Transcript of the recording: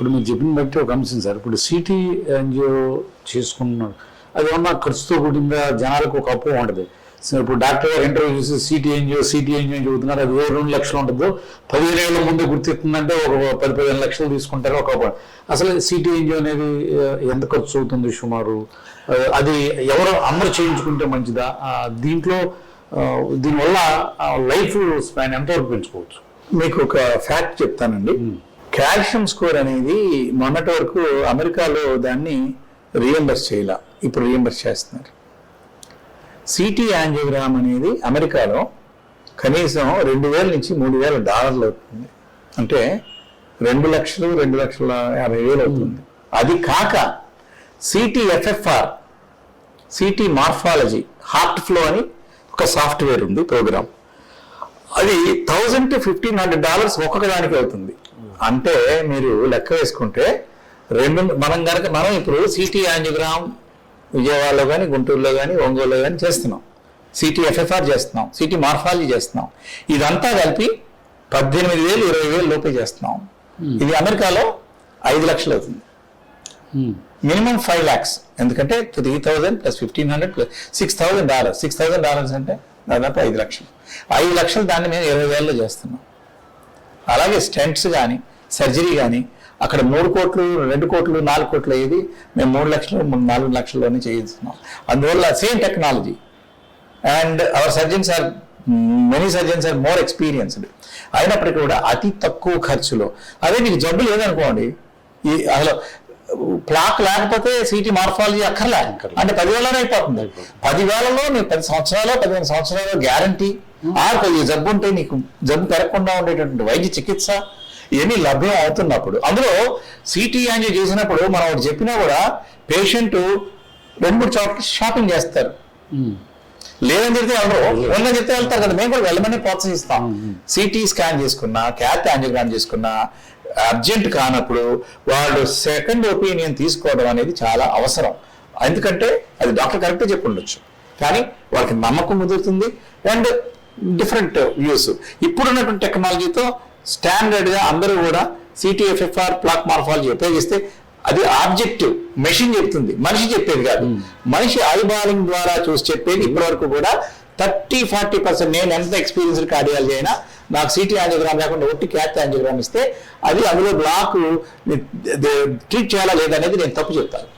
ఇప్పుడు మీరు చెప్పిన బట్టి ఒక అంశం సార్. ఇప్పుడు సిటీ ఎన్జిఓ చేసుకున్నారు అది ఏమన్నా ఖర్చుతో కూడిందా? జనాలకు ఒక అప్పు ఉంటుంది. ఇప్పుడు డాక్టర్ గారు ఇంటర్వ్యూ చూసి సిటీ ఎన్జిఓ సిటీ ఎన్జిఓ చెబుతున్నారు. అది రెండు లక్షలు ఉంటుందో? పదిహేను ఏళ్ళ ముందే గుర్తిస్తుందంటే ఒక పది పదిహేను లక్షలు తీసుకుంటారు. ఒక. అసలు సిటీ ఎన్జిఓ అనేది ఎంత ఖర్చు అవుతుంది సుమారు? అది ఎవరు అందరూ చేయించుకుంటే మంచిదా? దీంట్లో దీనివల్ల లైఫ్ స్పాన్ ఎంతవరకు పెంచుకోవచ్చు? మీకు ఒక ఫ్యాక్ట్ చెప్తానండి. కాల్షియం స్కోర్ అనేది మొన్నటి వరకు అమెరికాలో దాన్ని రియంబర్స్ చేయాల. ఇప్పుడు రియంబర్స్ చేస్తున్నారు. సిటీ యాంజియోగ్రామ్ అనేది అమెరికాలో కనీసం రెండు వేల నుంచి మూడు వేల డాలర్లు అవుతుంది. అంటే రెండు లక్షలు రెండు లక్షల యాభై వేలు అవుతుంది. అది కాక CT FFR CT morphology heart flow అని ఒక సాఫ్ట్వేర్ ఉంది ప్రోగ్రామ్. అది thousand to fifteen hundred dollars ఒక్కొక్క దానికి అవుతుంది. అంటే మీరు లెక్క వేసుకుంటే రెండు మనం కనుక మనం ఇప్పుడు సిటీ యాంజియోగ్రామ్ విజయవాడలో కానీ గుంటూరులో కానీ ఒంగోలులో కానీ చేస్తున్నాం. సిటీ ఎఫ్ఎఫ్ఆర్ చేస్తున్నాం. సిటీ మార్ఫాలజీ చేస్తున్నాం. ఇదంతా కలిపి పద్దెనిమిది వేలు ఇరవై వేలు లోపే చేస్తున్నాం. ఇది అమెరికాలో ఐదు లక్షలు అవుతుంది. మినిమం ఫైవ్ ల్యాక్స్ ఎందుకంటే three thousand plus fifteen hundred plus six thousand dollars six thousand dollars అంటే దాదాపు ఐదు లక్షలు. ఐదు లక్షలు దాన్ని మేము ఇరవై వేలలో చేస్తున్నాం. అలాగే స్టెంట్స్ కానీ సర్జరీ కానీ అక్కడ మూడు కోట్లు రెండు కోట్లు నాలుగు కోట్లు అయ్యేది మేము మూడు లక్షలు నాలుగు లక్షల్లోనే చేయిస్తున్నాం. అందువల్ల same technology. And our surgeons are many surgeons are more experienced. అయినప్పటికీ కూడా అతి తక్కువ ఖర్చులో. అదే మీకు జబ్బు లేదనుకోండి ఈ అసలు ప్లాక్ లేకపోతే సిటీ మార్ఫాలజీ అక్కర్లే. అంటే పదివేలనే అయిపోతుంది. పదివేలలో నీకు పది సంవత్సరాలు పదిహేను సంవత్సరాలు గ్యారంటీ. ఆరు కొద్దిగా జబ్బు ఉంటే నీకు జబ్బు పెరగకుండా ఉండేటటువంటి వైద్య చికిత్స ఇవన్నీ లభ్యం అవుతున్నప్పుడు. అందులో సిటీ యాంజియో చేసినప్పుడు మనం ఒకటి చెప్పినా కూడా పేషెంట్ రెండు మూడు చోట్ల షాపింగ్ చేస్తారు. లేదని చెప్తే ఎవరు? ఉందని చెప్తే వెళ్తారు కదా. మేము కూడా వెళ్ళమని ప్రోత్సహిస్తాం. సిటీ స్కాన్ చేసుకున్నా క్యాత్ యాంజియోగ్రామ్ చేసుకున్నా అర్జెంట్ కానప్పుడు వాళ్ళు సెకండ్ ఒపీనియన్ తీసుకోవడం అనేది చాలా అవసరం. ఎందుకంటే అది డాక్టర్ కరెక్ట్ చెప్పి ఉండొచ్చు. కానీ వాళ్ళకి నమ్మకం కుదురుతుంది అండ్ డిఫరెంట్ వ్యూస్. ఇప్పుడున్నటువంటి టెక్నాలజీతో స్టాండర్డ్గా అందరూ కూడా సిటీఎఫ్ఎఫ్ఆర్ ప్లాక్ మార్ఫాలజీ ఉపయోగిస్తే అది ఆబ్జెక్టివ్. మెషిన్ చెప్తుంది. మనిషి చెప్పేది కాదు. మనిషి ఐబాలింగ్ ద్వారా చూసి చెప్పేది ఇప్పటి వరకు కూడా థర్టీ ఫార్టీ పర్సెంట్ నేను ఎంత ఎక్స్పీరియన్స్డ్ కార్డియాలజీ అయినా నాకు సిటీ యాంజియోగ్రామ్ లేకుండా ఒట్టి క్యాత్ యాంజియోగ్రామ్ ఇస్తే అది అందులో బ్లాక్ ట్రీట్ చేయాలా లేదనేది నేను తప్పు చెప్తాను.